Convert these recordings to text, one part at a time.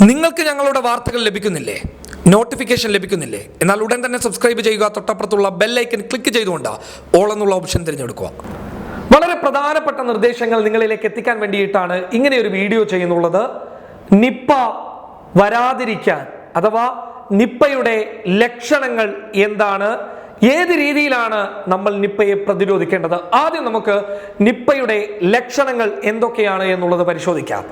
നിങ്ങൾക്ക് ഞങ്ങളുടെ വാർത്തകൾ ലഭിക്കുന്നില്ലേ? നോട്ടിഫിക്കേഷൻ ലഭിക്കുന്നില്ലേ? എന്നാൽ ഉടൻ തന്നെ സബ്സ്ക്രൈബ് ചെയ്യുക. തൊട്ടപ്പുറത്തുള്ള ബെല്ലൈക്കൻ ക്ലിക്ക് ചെയ്തുകൊണ്ട് ഓൾ എന്നുള്ള ഓപ്ഷൻ തിരഞ്ഞെടുക്കുക. വളരെ പ്രധാനപ്പെട്ട നിർദ്ദേശങ്ങൾ നിങ്ങളിലേക്ക് എത്തിക്കാൻ വേണ്ടിയിട്ടാണ് ഇങ്ങനെ ഒരു വീഡിയോ ചെയ്യുന്നുള്ളത്. നിപ്പ വരാതിരിക്കാൻ അഥവാ നിപ്പയുടെ ലക്ഷണങ്ങൾ എന്താണ്? ഏത് രീതിയിലാണ് നമ്മൾ നിപ്പയെ പ്രതിരോധിക്കേണ്ടത്? ആദ്യം നമുക്ക് നിപ്പയുടെ ലക്ഷണങ്ങൾ എന്തൊക്കെയാണ് എന്നുള്ളത് പരിശോധിക്കാം.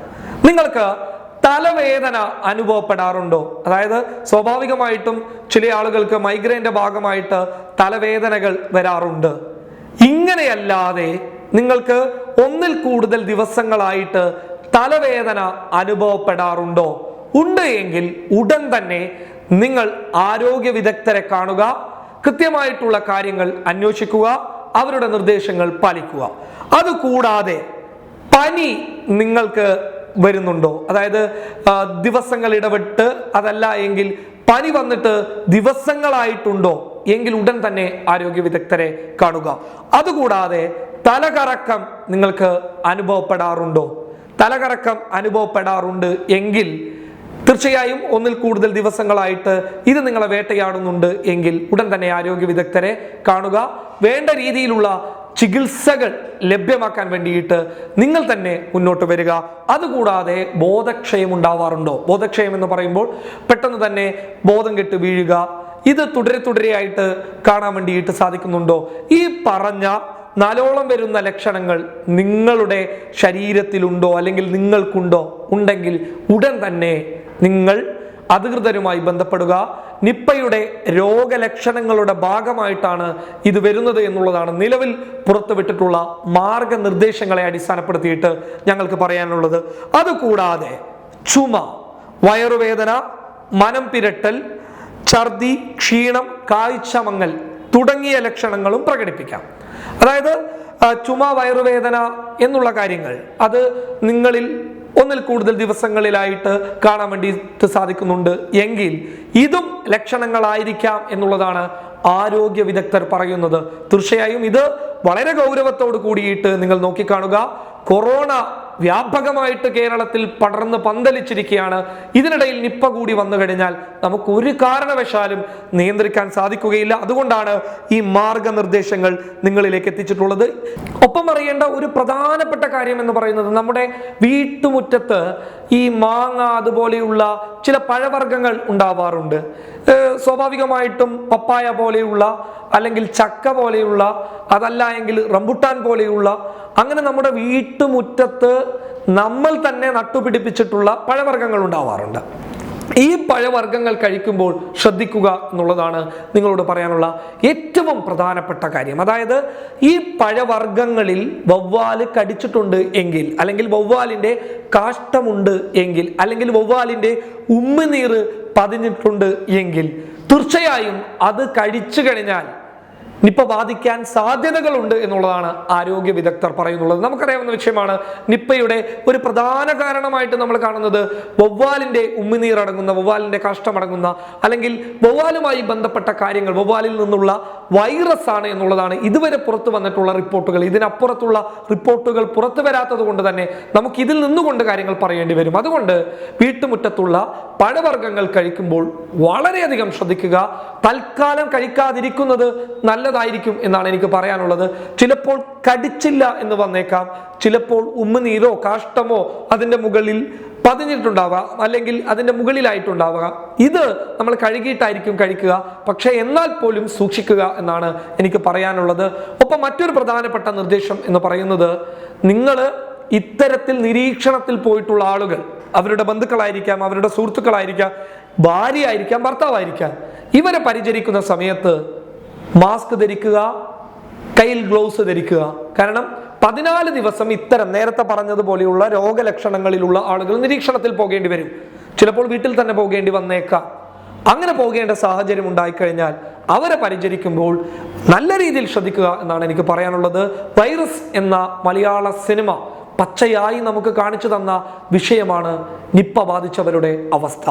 നിങ്ങൾക്ക് തലവേദന അനുഭവപ്പെടാറുണ്ടോ? അതായത് സ്വാഭാവികമായിട്ടും ചില ആളുകൾക്ക് മൈഗ്രൈന്റെ ഭാഗമായിട്ട് തലവേദനകൾ വരാറുണ്ട്. ഇങ്ങനെയല്ലാതെ നിങ്ങൾക്ക് ഒന്നിൽ കൂടുതൽ ദിവസങ്ങളായിട്ട് തലവേദന അനുഭവപ്പെടാറുണ്ടോ? ഉണ്ട് എങ്കിൽ ഉടൻ തന്നെ നിങ്ങൾ ആരോഗ്യ വിദഗ്ധരെ കാണുക കൃത്യമായിട്ടുള്ള കാര്യങ്ങൾ അന്വേഷിക്കുക അവരുടെ നിർദ്ദേശങ്ങൾ പാലിക്കുക. അതുകൂടാതെ പനി നിങ്ങൾക്ക് വരുന്നുണ്ടോ? അതായത് ദിവസങ്ങൾ ഇടപെട്ട് അതല്ല എങ്കിൽ പനി വന്നിട്ട് ദിവസങ്ങളായിട്ടുണ്ടോ? എങ്കിൽ ഉടൻ തന്നെ ആരോഗ്യ വിദഗ്ധരെ കാണുക. അതുകൂടാതെ തലകറക്കം നിങ്ങൾക്ക് അനുഭവപ്പെടാറുണ്ടോ? തലകറക്കം അനുഭവപ്പെടാറുണ്ട് എങ്കിൽ തീർച്ചയായും ഒന്നിൽ കൂടുതൽ ദിവസങ്ങളായിട്ട് ഇത് നിങ്ങളെ വേട്ടയാടുന്നുണ്ട് എങ്കിൽ ഉടൻ തന്നെ ആരോഗ്യ വിദഗ്ധരെ കാണുക. വേണ്ട രീതിയിലുള്ള ചികിത്സകൾ ലഭ്യമാക്കാൻ വേണ്ടിയിട്ട് നിങ്ങൾ തന്നെ മുന്നോട്ട് വരിക. അതുകൂടാതെ ബോധക്ഷയം ഉണ്ടാവാറുണ്ടോ? ബോധക്ഷയം എന്ന് പറയുമ്പോൾ പെട്ടെന്ന് തന്നെ ബോധം കെട്ട് വീഴുക. ഇത് തുടരെ തുടരെയായിട്ട് കാണാൻ വേണ്ടിയിട്ട് സാധിക്കുന്നുണ്ടോ? ഈ പറഞ്ഞ നാലോളം വരുന്ന ലക്ഷണങ്ങൾ നിങ്ങളുടെ ശരീരത്തിലുണ്ടോ? അല്ലെങ്കിൽ നിങ്ങൾക്കുണ്ടോ? ഉണ്ടെങ്കിൽ ഉടൻ തന്നെ നിങ്ങൾ അധികൃതരുമായി ബന്ധപ്പെടുക. നിപ്പയുടെ രോഗലക്ഷണങ്ങളുടെ ഭാഗമായിട്ടാണ് ഇത് വരുന്നത് എന്നുള്ളതാണ് നിലവിൽ പുറത്തുവിട്ടിട്ടുള്ള മാർഗനിർദ്ദേശങ്ങളെ അടിസ്ഥാനപ്പെടുത്തിയിട്ട് ഞങ്ങൾക്ക് പറയാനുള്ളത്. അതുകൂടാതെ ചുമ വയറുവേദന മനം പിരട്ടൽ ഛർദി ക്ഷീണം കാഴ്ചമങ്ങൽ തുടങ്ങിയ ലക്ഷണങ്ങളും പ്രകടിപ്പിക്കാം. അതായത് ചുമ വയറുവേദന എന്നുള്ള കാര്യങ്ങൾ അത് നിങ്ങളിൽ ഒന്നിൽ കൂടുതൽ ദിവസങ്ങളിലായിട്ട് കാണാൻ വേണ്ടിയിട്ട് സാധിക്കുന്നുണ്ട്. എങ്കിൽ ഇതും ലക്ഷണങ്ങളായിരിക്കാം എന്നുള്ളതാണ് ആരോഗ്യ വിദഗ്ധർ പറയുന്നത്. തീർച്ചയായും ഇത് വളരെ ഗൗരവത്തോട് കൂടിയിട്ട് നിങ്ങൾ നോക്കിക്കാണുക. കൊറോണ വ്യാപകമായിട്ട് കേരളത്തിൽ പടർന്ന് പന്തലിച്ചിരിക്കുകയാണ്. ഇതിനിടയിൽ നിപ്പ കൂടി വന്നു കഴിഞ്ഞാൽ നമുക്ക് ഒരു കാരണവശാലും നിയന്ത്രിക്കാൻ സാധിക്കുകയില്ല. അതുകൊണ്ടാണ് ഈ മാർഗനിർദ്ദേശങ്ങൾ നിങ്ങളിലേക്ക് എത്തിച്ചിട്ടുള്ളത്. ഒപ്പം അറിയേണ്ട ഒരു പ്രധാനപ്പെട്ട കാര്യം എന്ന് പറയുന്നത് നമ്മുടെ വീട്ടുമുറ്റത്ത് ഈ മാങ്ങ അതുപോലെയുള്ള ചില പഴവർഗങ്ങൾ ഉണ്ടാവാറുണ്ട്. സ്വാഭാവികമായിട്ടും പപ്പായ പോലെയുള്ള അല്ലെങ്കിൽ ചക്ക പോലെയുള്ള അതല്ല എങ്കിൽ റംബുട്ടാൻ പോലെയുള്ള അങ്ങനെ നമ്മുടെ വീട്ടുമുറ്റത്ത് നമ്മൾ തന്നെ നട്ടുപിടിപ്പിച്ചിട്ടുള്ള പഴവർഗങ്ങൾ ഉണ്ടാവാറുണ്ട്. ഈ പഴവർഗങ്ങൾ കഴിക്കുമ്പോൾ ശ്രദ്ധിക്കുക എന്നുള്ളതാണ് നിങ്ങളോട് പറയാനുള്ള ഏറ്റവും പ്രധാനപ്പെട്ട കാര്യം. അതായത് ഈ പഴവർഗങ്ങളിൽ വവ്വാൽ കടിച്ചിട്ടുണ്ട് എങ്കിൽ അല്ലെങ്കിൽ വവ്വാലിന്റെ കാഷ്ടമുണ്ട് എങ്കിൽ അല്ലെങ്കിൽ വവ്വാലിന്റെ ഉമ്മനീർ പതിഞ്ഞിട്ടുണ്ട് എങ്കിൽ തീർച്ചയായും അത് കഴിച്ചു കഴിഞ്ഞാൽ നിപ്പ ബാധിക്കാൻ സാധ്യതകളുണ്ട് എന്നുള്ളതാണ് ആരോഗ്യ വിദഗ്ധർ പറയുന്നുള്ളത്. നമുക്കറിയാവുന്ന വിഷയമാണ് നിപ്പയുടെ ഒരു പ്രധാന കാരണമായിട്ട് നമ്മൾ കാണുന്നത് വവ്വാലിന്റെ ഉമ്മിനീർ അടങ്ങുന്ന വവ്വാലിന്റെ കാഷ്ടമടങ്ങുന്ന അല്ലെങ്കിൽ വവ്വാലുമായി ബന്ധപ്പെട്ട കാര്യങ്ങൾ വവ്വാലിൽ നിന്നുള്ള വൈറസ് ആണ് എന്നുള്ളതാണ് ഇതുവരെ പുറത്തു വന്നിട്ടുള്ള റിപ്പോർട്ടുകൾ. ഇതിനപ്പുറത്തുള്ള റിപ്പോർട്ടുകൾ പുറത്തു വരാത്തത് കൊണ്ട് തന്നെ നമുക്ക് ഇതിൽ നിന്നുകൊണ്ട് കാര്യങ്ങൾ പറയേണ്ടി വരും. അതുകൊണ്ട് വീട്ടുമുറ്റത്തുള്ള പഴവർഗങ്ങൾ കഴിക്കുമ്പോൾ വളരെയധികം ശ്രദ്ധിക്കുക. തൽക്കാലം കഴിക്കാതിരിക്കുന്നത് നല്ലതായിരിക്കും എന്നാണ് എനിക്ക് പറയാനുള്ളത്. ചിലപ്പോൾ കടിച്ചില്ല എന്ന് വന്നേക്കാം. ചിലപ്പോൾ ഉമ്മുനീരോ കാഷ്ടമോ അതിന്റെ മുകളിൽ പതിഞ്ഞിട്ടുണ്ടാവാം. അല്ലെങ്കിൽ അതിന്റെ മുകളിലായിട്ടുണ്ടാവുക ഇത് നമ്മൾ കഴുകിയിട്ടായിരിക്കും കഴിക്കുക. പക്ഷേ എന്നാൽ പോലും സൂക്ഷിക്കുക എന്നാണ് എനിക്ക് പറയാനുള്ളത്. ഒപ്പം മറ്റൊരു പ്രധാനപ്പെട്ട നിർദ്ദേശം എന്ന് പറയുന്നത് നിങ്ങൾ ഇത്തരത്തിൽ നിരീക്ഷണത്തിൽ പോയിട്ടുള്ള ആളുകൾ അവരുടെ ബന്ധുക്കളായിരിക്കാം അവരുടെ സുഹൃത്തുക്കളായിരിക്കാം ഭാര്യയായിരിക്കാം ഭർത്താവായിരിക്കാം. ഇവരെ പരിചരിക്കുന്ന സമയത്ത് മാസ്ക് ധരിക്കുക കയ്യിൽ ഗ്ലൗസ് ധരിക്കുക. കാരണം പതിനാല് ദിവസം ഇത്തരം നേരത്തെ പറഞ്ഞതുപോലെയുള്ള രോഗലക്ഷണങ്ങളിലുള്ള ആളുകൾ നിരീക്ഷണത്തിൽ പോകേണ്ടി വരും. ചിലപ്പോൾ വീട്ടിൽ തന്നെ പോകേണ്ടി വന്നേക്കാം. അങ്ങനെ പോകേണ്ട സാഹചര്യം ഉണ്ടായിക്കഴിഞ്ഞാൽ അവരെ പരിചരിക്കുമ്പോൾ നല്ല രീതിയിൽ ശ്രദ്ധിക്കുക എന്നാണ് എനിക്ക് പറയാനുള്ളത്. വൈറസ് എന്ന മലയാള സിനിമ പച്ചയായി നമുക്ക് കാണിച്ചു തന്ന വിഷയമാണ് നിപ്പ ബാധിച്ചവരുടെ അവസ്ഥ.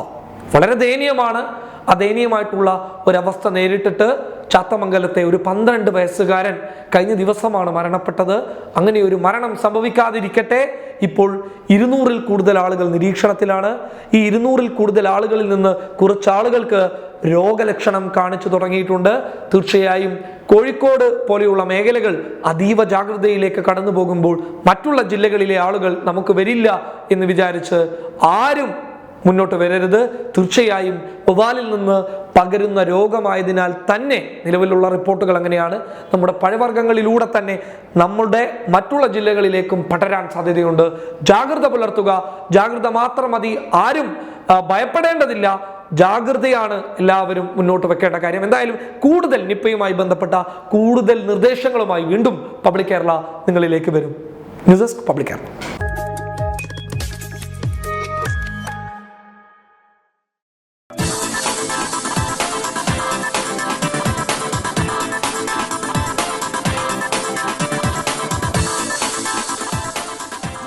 വളരെ ദയനീയമാണ്. ആ ദയനീയമായിട്ടുള്ള ഒരവസ്ഥ നേരിട്ടിട്ട് ചാത്തമംഗലത്തെ ഒരു പന്ത്രണ്ട് വയസ്സുകാരൻ കഴിഞ്ഞ ദിവസമാണ് മരണപ്പെട്ടത്. അങ്ങനെ ഒരു മരണം സംഭവിക്കാതിരിക്കട്ടെ. ഇപ്പോൾ ഇരുന്നൂറിൽ കൂടുതൽ ആളുകൾ നിരീക്ഷണത്തിലാണ്. ഈ ഇരുന്നൂറിൽ കൂടുതൽ ആളുകളിൽ നിന്ന് കുറച്ച് ആളുകൾക്ക് രോഗലക്ഷണം കാണിച്ചു തുടങ്ങിയിട്ടുണ്ട്. തീർച്ചയായും കോഴിക്കോട് പോലെയുള്ള മേഖലകൾ അതീവ ജാഗ്രതയിലേക്ക് കടന്നു പോകുമ്പോൾ മറ്റുള്ള ജില്ലകളിലെ ആളുകൾ നമുക്ക് വരില്ല എന്ന് വിചാരിച്ച് ആരും മുന്നോട്ട് വരരുത്. തീർച്ചയായും ഒവാലിൽ നിന്ന് പകരുന്ന രോഗമായതിനാൽ തന്നെ നിലവിലുള്ള റിപ്പോർട്ടുകൾ അങ്ങനെയാണ്. നമ്മുടെ പഴവർഗങ്ങളിലൂടെ തന്നെ നമ്മുടെ മറ്റുള്ള ജില്ലകളിലേക്കും പടരാൻ സാധ്യതയുണ്ട്. ജാഗ്രത പുലർത്തുക. ജാഗ്രത മാത്രം മതി. ആരും ഭയപ്പെടേണ്ടതില്ല. ജാഗ്രതയാണ് എല്ലാവരും മുന്നോട്ട് വെക്കേണ്ട കാര്യം. എന്തായാലും കൂടുതൽ നിപ്പയുമായി ബന്ധപ്പെട്ട കൂടുതൽ നിർദ്ദേശങ്ങളുമായി വീണ്ടും പബ്ലിക് കേരള നിങ്ങളിലേക്ക് വരും. News desk public Kerala.